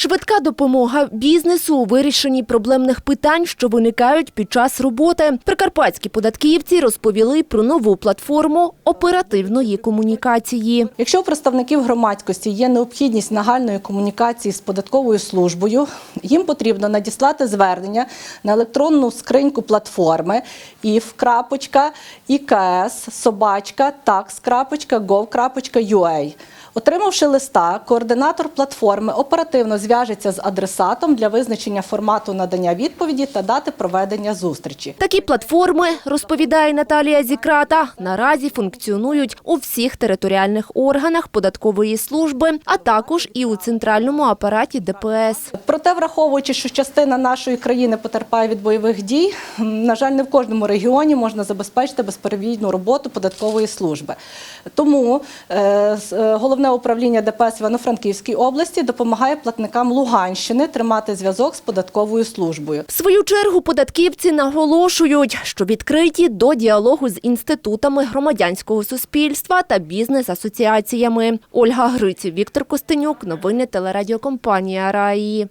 Швидка допомога бізнесу у вирішенні проблемних питань, що виникають під час роботи. Прикарпатські податківці розповіли про нову платформу оперативної комунікації. Якщо у представників громадськості є необхідність нагальної комунікації з податковою службою, їм потрібно надіслати звернення на електронну скриньку платформи if.ikс собачка tax.gov.ua. Отримавши листа, координатор платформи оперативно зв'яжеться з адресатом для визначення формату надання відповіді та дати проведення зустрічі. Такі платформи, розповідає Наталія Зікрата, наразі функціонують у всіх територіальних органах податкової служби, а також і у центральному апараті ДПС. Проте, враховуючи, що частина нашої країни потерпає від бойових дій, на жаль, не в кожному регіоні можна забезпечити безперебійну роботу податкової служби. Тому е, е, головне управління ДПС Івано-Франківській області допомагає платникам Луганщини тримати зв'язок з податковою службою. В свою чергу податківці наголошують, що відкриті до діалогу з інститутами громадянського суспільства та бізнес-асоціаціями. Ольга Гриців, Віктор Костенюк. Новини телерадіокомпанія Раї.